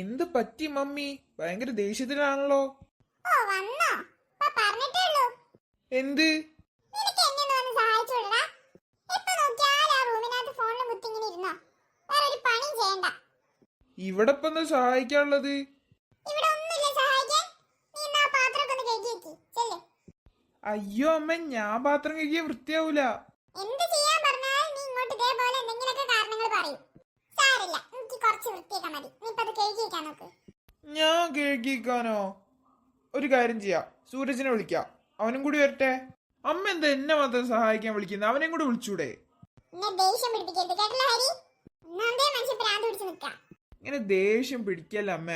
എന്ത് പറ്റി മമ്മി? ഭയങ്കര ദേഷ്യത്തിലാണല്ലോ. എന്ത്? ഇവിടെ ഇപ്പൊ സഹായിക്കാനുള്ളത്? അയ്യോ അമ്മ ഞാൻ പാത്രം കഴുകിയ വൃത്തിയാവൂല. എന്ത് എനിക്ക് കുറച്ച് വൃത്തിയൊക്കെ മതി. നീ ഇപ്പൊ അത് കഴുകി നോക്ക്. ഞാൻ കേൾക്കിക്കാനോ ഒരു കാര്യം ചെയ്യാം. സൂരജിനെ വിളിക്കാം. അവനും കൂടി വരട്ടെ? അമ്മ എന്താ എന്നെ മാത്രം സഹായിക്കാൻ വിളിക്കുന്നത്? അവനെയും കൂടി വിളിച്ചൂടെ? എന്നെ ദേഷ്യം പിടിപ്പിക്കരുത്. കേട്ടല്ലോ ഹരി? ഒന്നാമതേ മനുഷ്യ പ്രാന്ത് പിടിച്ച് നിൽക്കാം. ഇങ്ങനെ ദേഷ്യം പിടിക്കല്ല അമ്മ?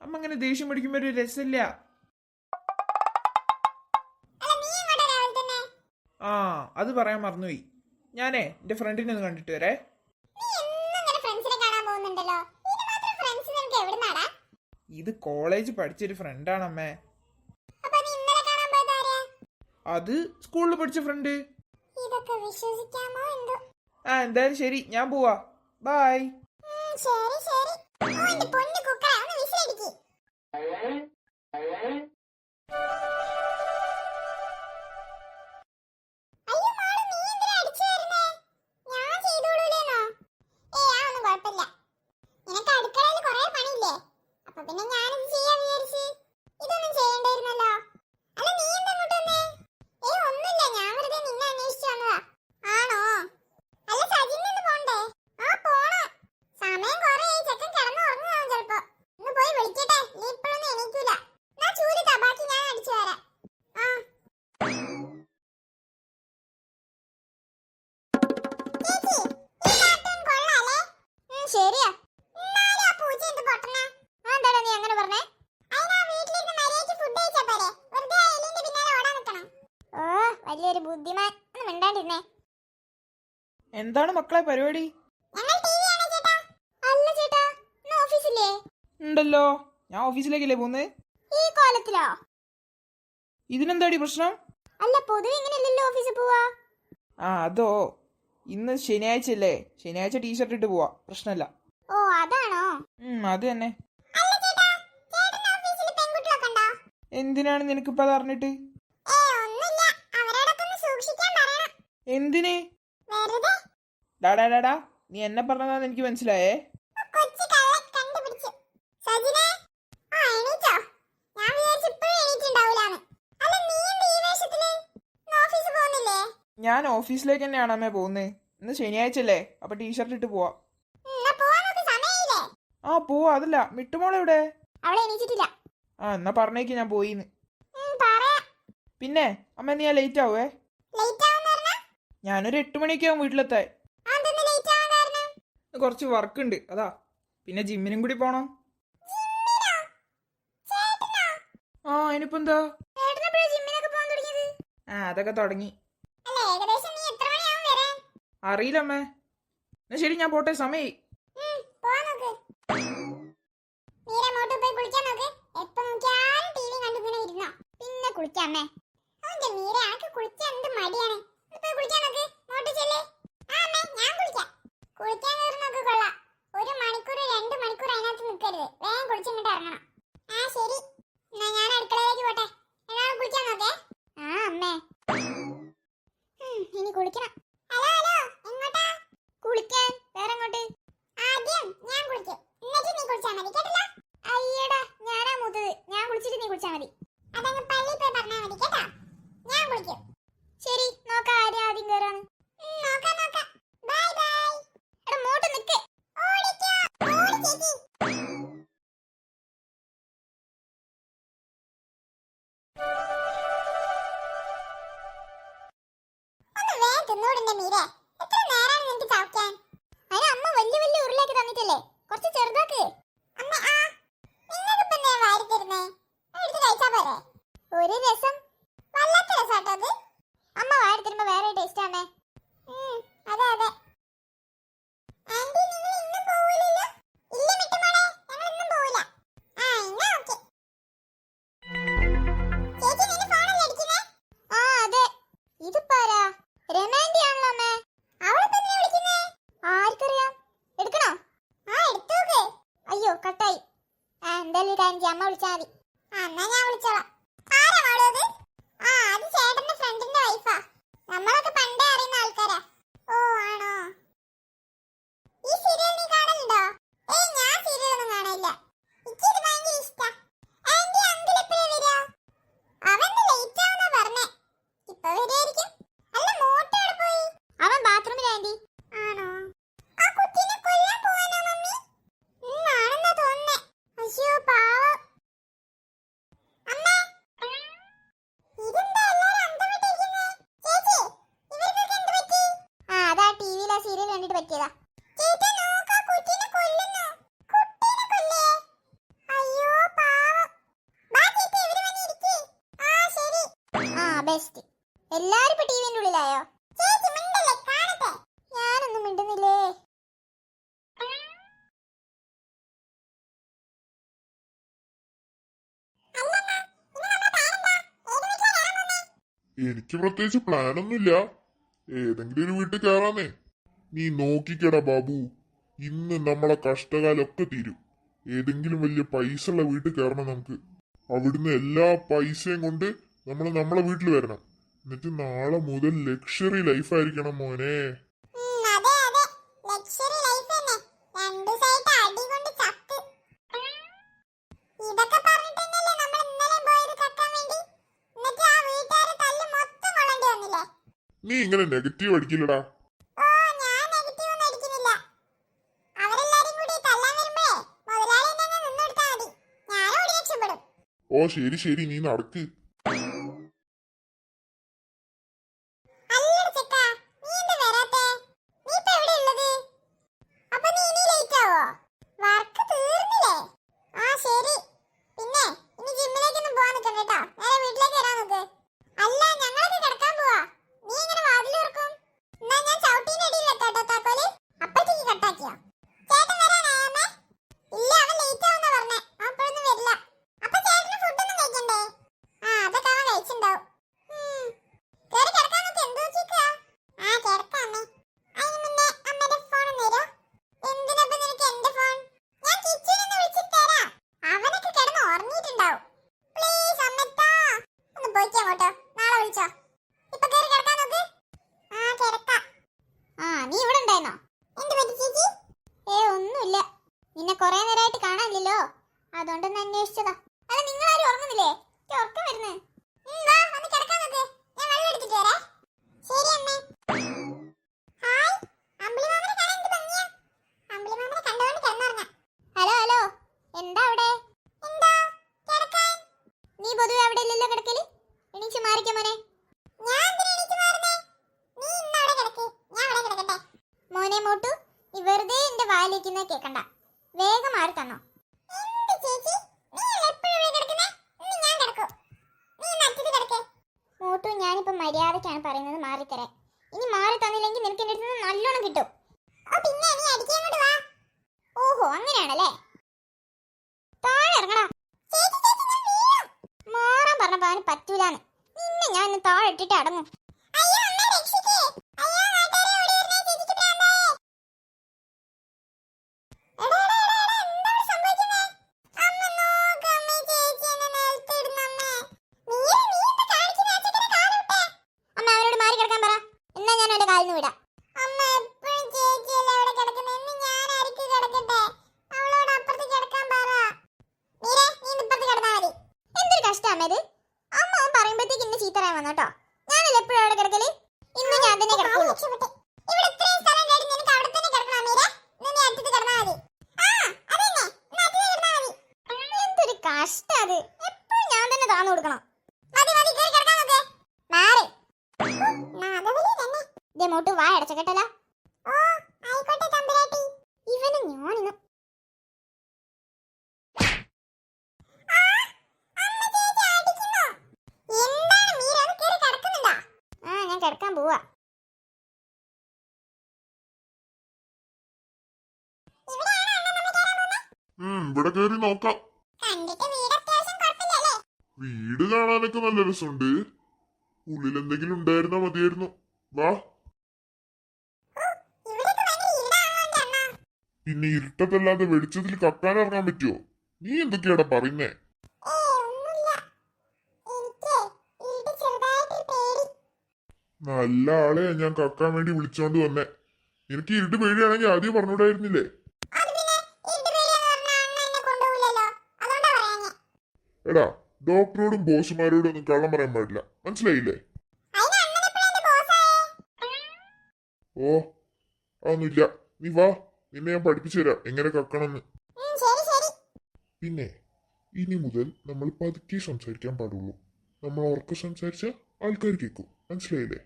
അമ്മ ഇങ്ങനെ ദേഷ്യം പിടിക്കുമ്പോ ഒരു രസമില്ല. അല്ല നീ എങ്ങോട്ടാ രാവിലെ തന്നെ? ആ അത് പറയാൻ മറന്നുപോയി. ഞാനേ എന്റെ ഫ്രണ്ടിനെ ഒന്ന് കണ്ടിട്ട് വരേ നീ എന്നും ഇങ്ങനെ ഫ്രണ്ട്സിനെ കാണാൻ പോകുന്നുണ്ടല്ലോ ഇത് മാത്രം ഫ്രണ്ട്സ് നിനക്ക് എവിടുന്നാടാ ഇത് കോളേജ് പഠിച്ചൊരു ഫ്രണ്ടാണ് അമ്മേ. അപ്പൊ നീ ഇന്നലെ കാണാൻ പോയത് അത് സ്കൂളിൽ പഠിച്ച ഫ്രണ്ട് ഇതൊക്കെ വിശ്വസിക്കാമോ എന്തോ? ആ എന്തായാലും ശരി ഞാൻ പോവാ. ബായ് ശരി ശരി. ഓ എന്റെ പൊന്നു കുക്കറ ഒന്ന് വിസിലടിക്ക്. എന്താണ് മക്കളെ പരിപാടി? ഉണ്ടല്ലോ. ഞാൻ ഓഫീസിലേക്കല്ലേ പോകുന്നത് ഈ കോലത്തിലോ? ഇതിനെന്താടി പ്രശ്നം? അല്ല പൊതുവെ ഇങ്ങനെയല്ലല്ലോ ഓഫീസിൽ പോവാ. ആ അതോ. ഇന്ന് ശനിയാഴ്ച അല്ലേ ശനിയാഴ്ച ടീഷർട്ട് ഇട്ട് പോവാ. പ്രശ്നമല്ല ഓ അതാണോ? അത് തന്നെ. എന്തിനാണ് നിനക്കിപ്പോ അത് അറിഞ്ഞിട്ട്? എന്തിന്? വെറുതെ ഡാടാ ഡാടാ നീ എന്നെ പറഞ്ഞതാന്ന് എനിക്ക് മനസ്സിലായേ. ഞാൻ ഓഫീസിലേക്ക് തന്നെയാണ് അമ്മേ പോകുന്നത് ഇന്ന് ശനിയാഴ്ച അല്ലേ? അപ്പൊ ടീഷർട്ട് ഇട്ട് പോവാ. ആ പോവാ. അതല്ല അവളെ എണീറ്റിട്ടില്ല. ആ എന്നാ പറഞ്ഞേക്ക് ഞാൻ പോയിന്ന്. ഉം, പിന്നെ അമ്മ നീ ലേറ്റ് ആവേ ഞാനൊരു എട്ട് മണിയൊക്കെ ആവും വീട്ടിലെത്താൻ അതെന്താ ലേറ്റ് ആവാൻ കാരണം ഇന്ന് കുറച്ച് വർക്ക് ഉണ്ട്. അതാ. പിന്നെ ജിമ്മിനും കൂടി പോണം. ആ അതിനിപ്പോ എന്താ? ആ അതൊക്കെ തുടങ്ങി. അറിയില്ലമ്മേ. എന്നാ ശരി ഞാൻ പോട്ടെ ഇരുന്നോ പിന്നെ കുളിക്കാമേ. അവന്റെ മീര? ആൾക്ക് കുളിക്കാൻ എന്ത് മടിയാണ്? കുളിക്കാൻ നോക്ക് മോട്ട് ചെല്ലേ ആ അമ്മേ ഞാൻ കുളിക്കാം കുളിക്കാൻ കയറുന്നൊക്കെ നോക്ക് കൊള്ളാം. ഒരു മണിക്കൂർ രണ്ട് മണിക്കൂർ അതിനകത്ത് നിൽക്കരുത് വേഗം കുളിച്ചിങ്ങോട്ട് ഇറങ്ങണം. ആ ശരി. എന്നാ ഞാൻ അടുക്കളയിലേക്ക് പോട്ടെ. എല്ലാവരും കുളിക്കാൻ നോക്കേ. ആ അമ്മേ. ഇനി കുളിക്കണം. Hello hello. എങ്ങോട്ടാ? കുളിക്കാൻ? വേറെ എങ്ങോട്ട്? ആദ്യം ഞാൻ കുളിക്കും. എന്നിട്ട് നീ കുളിച്ചാൽ മതി കേട്ടില്ല? അയ്യടാ ഞാൻ അമ്മ വിളിച്ചാൽ മതി. എന്നാ ഞാൻ വിളിച്ചോളാം. വേസ്റ്റ് എല്ലാരും ഇപ്പൊ ടിവിന്റെ ഉള്ളിലായോ? ഞാനൊന്നും മിണ്ടുന്നില്ലേ? എനിക്ക് പ്രത്യേകിച്ച് പ്ലാനൊന്നുമില്ല ഏതെങ്കിലും ഒരു വീട്ടിൽ കയറാന്നേ നീ നോക്കിക്കട ബാബു. ഇന്ന് നമ്മളെ കഷ്ടകാലൊക്കെ തീരും. ഏതെങ്കിലും വലിയ പൈസ ഉള്ള വീട്ടിൽ കയറണം നമുക്ക്. അവിടുന്ന് എല്ലാ പൈസയും കൊണ്ട് നമ്മൾ നമ്മളെ വീട്ടിൽ വരണം. എന്നിട്ട് നാളെ മുതൽ ലക്ഷറി ലൈഫ് ആയിരിക്കണം മോനെ. നീ ഇങ്ങനെ നെഗറ്റീവ് അടിക്കില്ലടാ. ഓ ശരി ശരി. നീ നടക്ക്. ആയിട്ടാണ് പറയുന്നത് മാറിത്തരാൻ. ഇനി മാറി തന്നില്ലെങ്കിൽ നിനക്ക് എന്റെ അടുത്ത് നല്ലോണം കിട്ടും. പിന്നെ നീ അടിക്കാനോട്ട് വാ. ഓഹോ അങ്ങനെയാണല്ലേ? താഴെ ഇറങ്ങടാ. മാറാൻ പറഞ്ഞപ്പോ അവന് പറ്റൂലാന്ന്. നിന്നെ ഞാൻ താഴെ ഇട്ടിട്ട് അടങ്ങും. രക്ഷപ്പെട്ടു ഇവിടെ ഇത്രയും സ്ഥലം നിനക്ക് അവിടെ തന്നെ കിടക്കണം അമീര. നിന്നെ അടുത്ത് കിടന്നാ മതി. ആ അതന്നെ. നാട്ടിൽ കിടന്നാ മതി. എന്തൊരു കഷ്ടം എപ്പോഴും ഞാൻ തന്നെ താന്നു കൊടുക്കണം. മതി മതി കേറി കിടക്കാൻ നോക്കേ. മാറി. നാഗവലി തന്നെ. ദേ മോട്ട് വാ അടച്ചകട്ടല ഓ ആയിക്കോട്ടെ തമ്പുരാട്ടി. ഇവനെ ഞാൻ ഇന്ന് കിടക്കാൻ പോവാ. ഇവിടെ കേറി നോക്കാം. വീട് കാണാനൊക്കെ നല്ല രസമുണ്ട്. ഉള്ളിൽ എന്തെങ്കിലും ഉണ്ടായിരുന്നാ മതിയായിരുന്നു. വാ. പിന്നെ ഇരുട്ടത്തല്ലാതെ വെളിച്ചത്തിൽ കക്കാൻ ഇറങ്ങാൻ പറ്റുമോ നീ എന്തൊക്കെയാടാ പറയുന്നേ? നല്ല ആളെയാ ഞാൻ കക്കാൻ വേണ്ടി വിളിച്ചോണ്ട് വന്നേ. എനിക്ക് ഇരുട്ട് പേടിയാണെങ്കിൽ ആദ്യം പറഞ്ഞൂടായിരുന്നില്ലേ എടാ ഡോക്ടറോടും ബോസുമാരോടും ഒന്നും കള്ളം പറയാൻ പാടില്ല. മനസ്സിലായില്ലേ? ഓ അതൊന്നുമില്ല. നീ വാ നിന്നെ ഞാൻ പഠിപ്പിച്ചു തരാം. എങ്ങനെ കക്കണമെന്ന്. പിന്നെ ഇനി മുതൽ നമ്മൾ പതുക്കെ സംസാരിക്കാൻ പാടുള്ളൂ. നമ്മൾ ഉറക്കെ സംസാരിച്ച ആൾക്കാർ കേൾക്കും. മനസ്സിലായില്ലേ?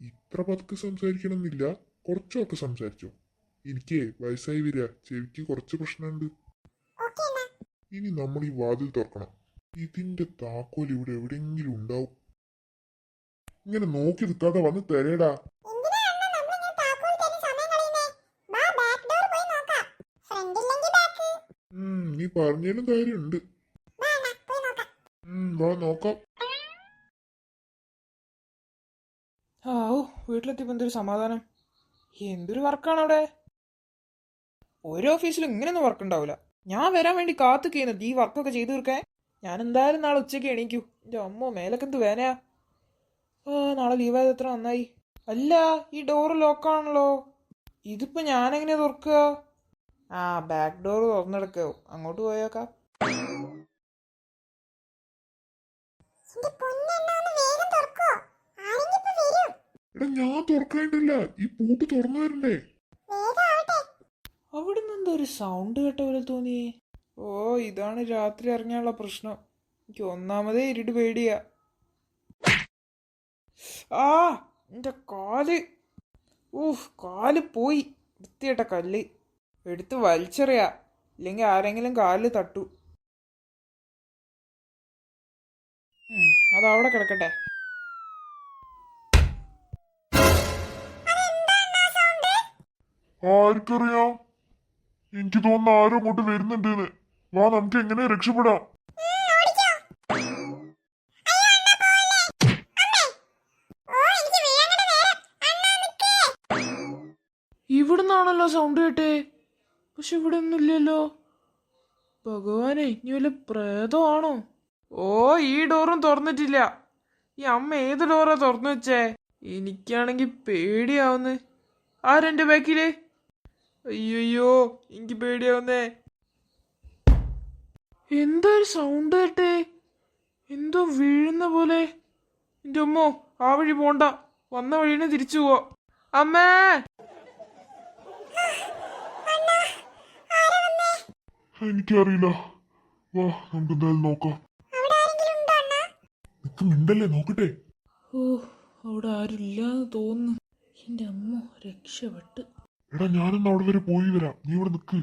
ഇത്ര പതുക്കെ സംസാരിക്കണമെന്നില്ല. കുറച്ചൊക്കെ സംസാരിച്ചോ. എനിക്ക് വയസ്സായി വരിക. ചെവിക്ക് കുറച്ച് പ്രശ്നമുണ്ട്. ഇനി നമ്മൾ ഈ വാതിൽ തുറക്കണം. ഇതിന്റെ താക്കോൽ ഇവിടെ എവിടെയെങ്കിലും ഉണ്ടാവും. ഇങ്ങനെ നോക്കി നിൽക്കാതെ വന്ന് തരേടാ. എന്തിനാ അണ്ണ നമ്മളിങ്ങനെ താക്കോൽ തരുന്ന സമയം കളയുന്നേ? വാ ബാക്ക് ഡോർ പോയി നോക്കാം. ഫ്രണ്ട് ഇല്ലെങ്കിൽ ബാക്ക് ഉം നീ പറഞ്ഞാലും കാര്യമുണ്ട്. വാ നോക്കാം. ആ ഓ വീട്ടിലെത്തിയപ്പോ എന്തൊരു സമാധാനം. എന്തൊരു വർക്കാണ് അവിടെ ഓരോ ഓഫീസിലും ഇങ്ങനെയൊന്നും വർക്ക് ഉണ്ടാവില്ല ഞാൻ വരാൻ വേണ്ടി കാത്തു ചെയ്യുന്നത് ഈ വർക്കൊക്കെ ചെയ്തു തീർക്കാൻ ഞാൻ എന്തായാലും നാളെ ഉച്ചയ്ക്ക് എണീക്കൂ. എന്റെ അമ്മ മേലൊക്കെ എന്ത് വേനയാ? ഓ നാളെ ലീവായത് എത്ര നന്നായി. അല്ല ഈ ഡോറ് ലോക്കാണല്ലോ ഇതിപ്പോ ഞാൻ എങ്ങനെയാ തുറക്കുക? ആ ബാക്ക് ഡോർ തുറന്നെടുക്കോ. അങ്ങോട്ട് പോയേക്കാം. എന്റെ പൊന്നെണ്ണ വേഗം തുറക്കോ. ആരെങ്കിലും ഇപ്പൊ വരും. എടാ ഞാൻ തുറക്കേണ്ടില്ല ഈ പൂട്ട് തുറന്നു തരണ്ടേ. വേഗം നിന്ന് ഒരു സൗണ്ട് കേട്ട പോലെ തോന്നിയേ. ഓ ഇതാണ് രാത്രി ഇറങ്ങിയുള്ള പ്രശ്നം. എനിക്ക് ഒന്നാമതേ ഇരുട്ട് പേടിയാ. ആ എന്റെ കാൽ. ഊഹ് കാൽ പോയി. വൃത്തിയേട്ട കല്ല്. എടുത്ത് വലിച്ചെറിയാ. ഇല്ലെങ്കിൽ ആരെങ്കിലും കാലിൽ തട്ടു. അതവിടെ കിടക്കട്ടെ. ആർക്കറിയാം എനിക്ക് തോന്നുന്നു ആരും അങ്ങോട്ട് വരുന്നുണ്ടെന്ന്. വാ നമുക്ക് എങ്ങനെ രക്ഷപ്പെടാം. ഇവിടുന്നാണല്ലോ സൗണ്ട് കേട്ടേ. പക്ഷെ ഇവിടെ ഒന്നുമില്ലല്ലോ ഭഗവാനെ ഇനി വല്ല പ്രേതമാണോ? ഓ ഈ ഡോറും തുറന്നിട്ടില്ല. ഈ അമ്മ ഏത് ഡോറാ തുറന്നു വെച്ചേ? എനിക്കാണെങ്കിൽ പേടിയാവുന്നു. ആരെന്റെ ബാക്കിൽ? അയ്യോ എനിക്ക് പേടിയാവുന്നേ എന്തൊരു സൗണ്ട് കേട്ടേ? എന്തോ വീഴുന്ന പോലെ. എന്റെ അമ്മോ ആ വഴി പോണ്ട. വന്ന വഴിനെ തിരിച്ചു പോവാ. അമ്മേ! എനിക്കറിയില്ല. വാ നമുക്ക് എന്തായാലും നോക്കാം. അവിടെ ആരെങ്കിലും ഉണ്ടോ അണ്ണാ നിക്ക് മിണ്ടല്ലേ നോക്കട്ടെ. ഓ അവിടെ ആരുമില്ലാന്ന് തോന്നുന്നു. എന്റെ അമ്മ രക്ഷപ്പെട്ട്. എടാ ഞാനൊന്ന് അവിടെ വരെ പോയി വരാം. നീ ഇവിടെ അമ്മേ